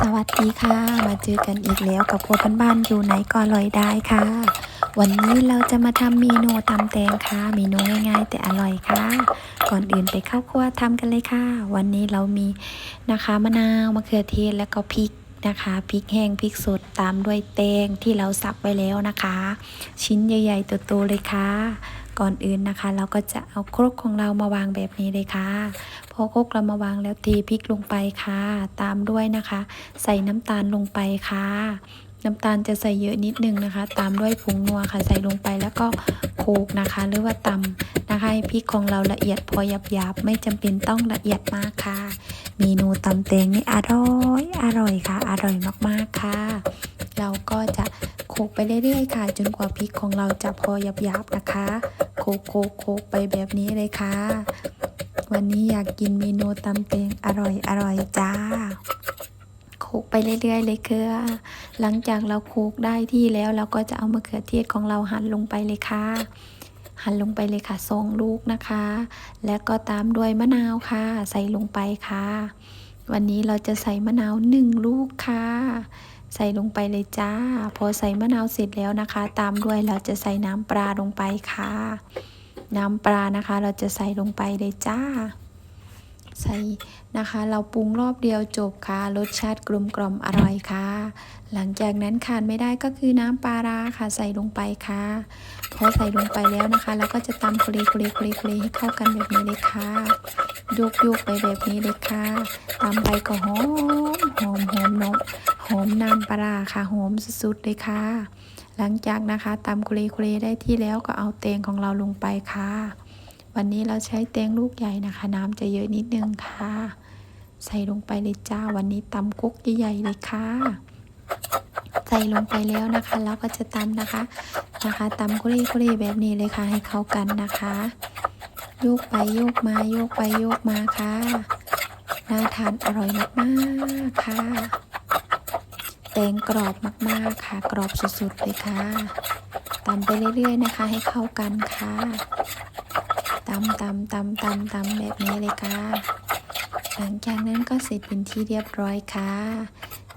สวัสดีค่ะ มาเจอกันอีกแล้วกับครัวบ้านๆอยู่ไหนก็อร่อยได้ค่ะ วันนี้เราจะมาทำเมนูตำแตงค่ะเมนูง่ายๆ แต่อร่อยค่ะ ก่อนอื่นไปเข้าครัวทำกันเลยค่ะ วันนี้เรามีนะคะมะนาวมะเขือเทศแล้วก็พริกนะคะพริกแห้งพริกสดตามด้วยแตงที่เราสับไว้แล้วนะคะ ชิ้นใหญ่ๆโตๆเลยค่ะ ก่อนอื่นนะคะ เราก็จะเอาครกของเรามาวางแบบนี้เลยค่ะ พอครกเรามาวางแล้วเทพริกลงไปค่ะ ตามด้วยนะคะ ใส่น้ำตาลลงไปค่ะน้ำตาลจะใส่เยอะนิดนึงนะคะ ตามด้วยผงนัวค่ะ ใส่ลงไปแล้วก็โขกนะคะ หรือว่าตำนะคะให้พริกของเราละเอียดพอหยาบๆ ไม่จำเป็นต้องละเอียดมากค่ะ เมนูตำแตงนี่อร่อยอร่อยค่ะ อร่อยมากๆค่ะ เราก็จะโขกไปเรื่อยๆค่ะ จนกว่าพริกของเราจะพอหยาบๆนะคะ โขลกโขลกโขลกไปแบบนี้เลยค่ะ วันนี้อยากกินเมนูตำแตงอร่อยอร่อยจ้าโขลกไปเรื่อยๆ เลยค่ะหลังจากเราโขลกได้ที่แล้วเราก็จะเอามะเขือเทศของเราหั่นลงไปเลยค่ะ หั่นลงไปเลยค่ะสองลูกนะคะ แล้วก็ตามด้วยมะนาวค่ะ ใส่ลงไปค่ะ วันนี้เราจะใส่มะนาวหนึ่งลูกค่ะ ใส่ลงไปเลยจ้า พอใส่มะนาวเสร็จแล้วนะคะ ตามด้วยเราจะใส่น้ำปลาลงไปค่ะ น้ำปลานะคะ เราจะใส่ลงไปเลยจ้า ใส่นะคะ เราปรุงรอบเดียวจบค่ะ รสชาติกลมกล่อมอร่อยค่ะ หลังจากนั้นขาดไม่ได้ก็คือน้ำปลาราค่ะ ใส่ลงไปค่ะ พอใส่ลงไปแล้วนะคะ เราก็จะตำคุเรคุเรคุเรคุเรให้เข้ากันแบบนี้เลยค่ะโยกโยกไปแบบนี้เลยค่ะตำไปก็หอมหอมหอมนม หอมน้ำปลาค่ะหอมสุดๆเลยค่ะ หลังจากนะคะตำคุเรคุเรได้ที่แล้วก็เอาเตงของเราลงไปค่ะ วันนี้เราใช้เตงลูกใหญ่นะคะ น้ำจะเยอะนิดนึงค่ะ ใส่ลงไปเลยจ้าวันนี้ตำกุ๊กใหญ่ๆเลยค่ะใส่ลงไปแล้วนะคะแล้วก็จะตำนะคะนะคะตำกุรีกุรีแบบนี้เลยค่ะให้เข้ากันนะคะโยกไปโยกมาโยกไปโยกมาค่ะน่าทานอร่อยมากๆค่ะ แตงกรอบมากๆค่ะ กรอบสุดๆเลยค่ะตำไปเรื่อยๆนะคะ ให้เข้ากันค่ะตำตำตำตำตำแบบนี้เลยค่ะ หลังจากนั้นก็เสร็จเป็นที่เรียบร้อยค่ะ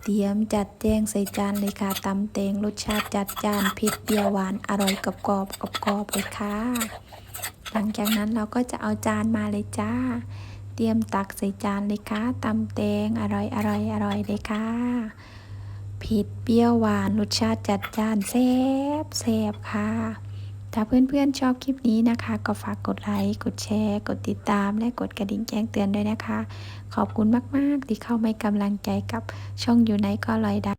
เตรียมจัดแจงใส่จานเลยค่ะตำแตงรสชาติจัดจานเผ็ดเปรี้ยวหวานอร่อยกรอบกรอบกรอบกรอบเลยค่ะ หลังจากนั้นเราก็จะเอาจานมาเลยจ้า เตรียมตักใส่จานเลยค่ะตำแตงอร่อยอร่อยอร่อยเลยค่ะ เผ็ดเปรี้ยวหวานรสชาติจัดจ้านแซ่บแซ่บค่ะ ถ้าเพื่อนๆชอบคลิปนี้นะคะ ก็ฝากกดไลค์ กดแชร์ กดติดตาม และกดกระดิ่งแจ้งเตือนด้วยนะคะ ขอบคุณมากๆ ที่เข้ามาให้กำลังใจกับช่องอยู่ไหนก็อร่อยได้